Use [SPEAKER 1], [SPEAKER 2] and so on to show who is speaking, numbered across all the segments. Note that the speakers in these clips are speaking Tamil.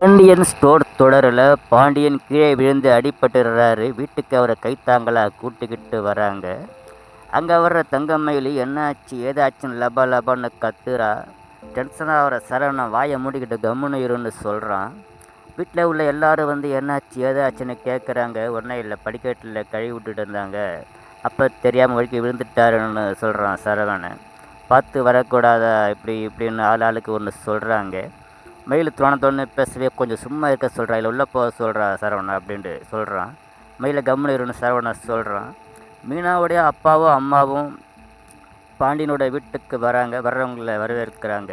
[SPEAKER 1] பாண்டியன் ஸ்டோர் தொடரில் பாண்டியன் கீழே விழுந்து அடிபட்டுறாரு. வீட்டுக்கு அவரை கைத்தாங்களாக கூட்டிக்கிட்டு வராங்க. அங்கே வர்ற தங்கம்மையிலி என்னாச்சு? ஏதாச்சுன்னு லப லபன்னு கத்துறா. டென்ஷனாக அவரை சரவணன் வாயை மூடிக்கிட்டு கம்முன்னு இருன்னு சொல்கிறான் வீட்டில் உள்ள எல்லாரும் வந்து என்னாச்சு? ஏதாச்சுன்னு கேட்குறாங்க உடனே இல்லை படிக்கட்டில் கழுவி விட்டுட்டு இருந்தாங்க. அப்போ தெரியாமல் வழிக்கு விழுந்துட்டாருன்னு சொல்கிறான் சரவணன். பார்த்து வரக்கூடாதா? இப்படி இப்படின்னு ஆள் ஆளுக்கு ஒன்று சொல்கிறாங்க மயில் தோணத்தோன்னு பேசவே கொஞ்சம் சும்மா இருக்க சொல்கிறா இல்லை உள்ளே போக சொல்கிறா சரவணா அப்படின்ட்டு சொல்கிறான் மயில கம்முனு இருன்னு சரவணா சொல்கிறான் மீனாவுடைய அப்பாவும் அம்மாவும் பாண்டியனோட வீட்டுக்கு வராங்க வர்றவங்கள வரவேற்கிறாங்க.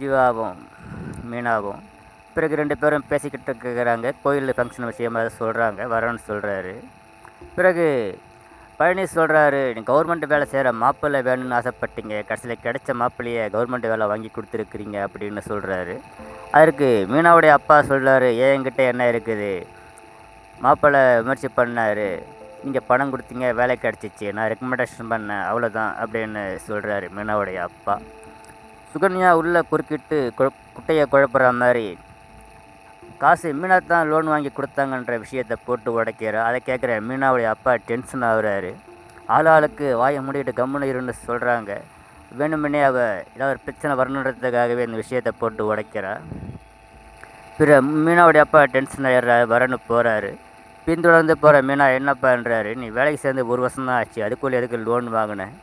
[SPEAKER 1] ஜீவாவும் மீனாவும். பிறகு ரெண்டு பேரும் பேசிக்கிட்டு இருக்கிறாங்க. கோயிலில் ஃபங்க்ஷன் விஷயமா சொல்கிறாங்க வரேன்னு சொல்கிறாரு பிறகு பழனி சொல்கிறாரு நீ கவர்மெண்ட் வேலை செய்கிற மாப்பிள்ளை வேணும்னு ஆசைப்பட்டீங்க கடைசியில் கிடைச்ச மாப்பிள்ளையை கவர்மெண்ட் வேலை வாங்கி கொடுத்துருக்குறீங்க அப்படின்னு சொல்கிறாரு அதற்கு மீனாவுடைய அப்பா சொல்கிறாரு ஏன் என்கிட்ட என்ன இருக்குது? மாப்பிள்ளை விமர்சி பண்ணார் நீங்கள் பணம் கொடுத்தீங்க வேலை கிடச்சிச்சு நான் ரெக்கமெண்டேஷன் பண்ணேன் அவ்வளோதான் அப்படின்னு சொல்கிறாரு மீனாவுடைய அப்பா. சுகன்யா உள்ளே குறுக்கிட்டு குழ- குட்டையை குழப்புற மாதிரி காசு மீனா தான் லோன் வாங்கி கொடுத்தாங்கன்ற விஷயத்தை போட்டு உடைக்கிறார். அதை கேட்குற மீனாவுடைய அப்பா டென்ஷன் ஆகுறாரு. ஆளுக்கு வாயை மூடிட்டு கம்முன்னு இருன்னு சொல்கிறாங்க வேணுமென்னே அவள் ஏதாவது ஒரு பிரச்சனை வரணுன்றதுக்காகவே இந்த விஷயத்தை போட்டு உடைக்கிறா. பிற மீனாவுடைய அப்பா டென்ஷன் ஆயிடுறாரு. வரன்னு போகிறாரு பின்தொடர்ந்து போகிற மீனா என்னப்பான்றாரு நீ வேலைக்கு சேர்ந்து ஒரு வருஷம் தான் ஆச்சு. அதுக்குள்ளே எதுக்கு லோன் வாங்கினேன்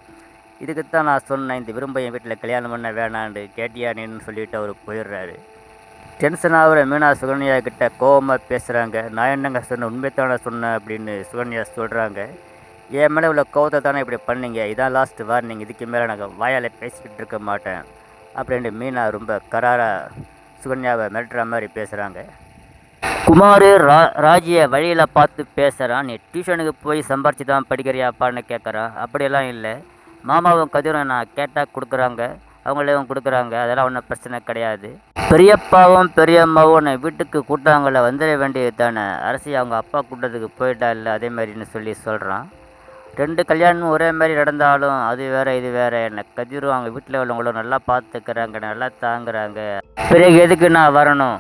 [SPEAKER 1] இதுக்கு தான் நான் சொன்னேன். இந்த விரும்ப என் வீட்டில் கல்யாணம் பண்ண வேணான்னு கேட்டியா நீன்னு சொல்லிட்டு அவர் போயிடுறாரு. டென்ஷன் ஆகிற மீனா சுகன்யா கிட்ட கோவமாக பேசுகிறாங்க நான் என்னங்க சொன்னேன் உண்மைத்தானே சொன்னேன் அப்படின்னு சுகன்யா சொல்கிறாங்க என் மேலே உள்ள கோவத்தை தானே இப்படி பண்ணீங்க? இதான் லாஸ்ட் வார்னிங் இதுக்கு மேலே நாங்கள் வாயால் பேசிக்கிட்டு இருக்க மாட்டேன். அப்படின்ட்டு மீனா ரொம்ப கராராக சுகன்யாவை மிரட்டுற மாதிரி பேசுகிறாங்க குமார் ரா ராஜியை வழியில் பார்த்து பேசுகிறான் நீ டியூஷனுக்கு போய் சம்பாரிச்சு தான் படிக்கிறியாப்பான்னு கேட்குறான் அப்படியெல்லாம் இல்லை. மாமாவும் கதிரும் நான் கேட்டால் கொடுக்குறாங்க. அவங்களையும் கொடுக்குறாங்க. அதெல்லாம் ஒன்றும் பிரச்சனை கிடையாது. பெரியப்பாவும் பெரியம்மாவும் உன்னை வீட்டுக்கு கூட்டாங்களை வந்துட வேண்டியது தானே அரசி அவங்க அப்பா கூட்டத்துக்கு போயிட்டா இல்லை? அதே மாதிரின்னு சொல்லி சொல்கிறான் ரெண்டு கல்யாணமும் ஒரே மாதிரி நடந்தாலும் அது வேற இது வேறு. என்னை கதிரும் அவங்க வீட்டில் உள்ளவங்களும் நல்லா பார்த்துக்கிறாங்க நல்லா தாங்குறாங்க. பிறகு எதுக்கு நான் வரணும்?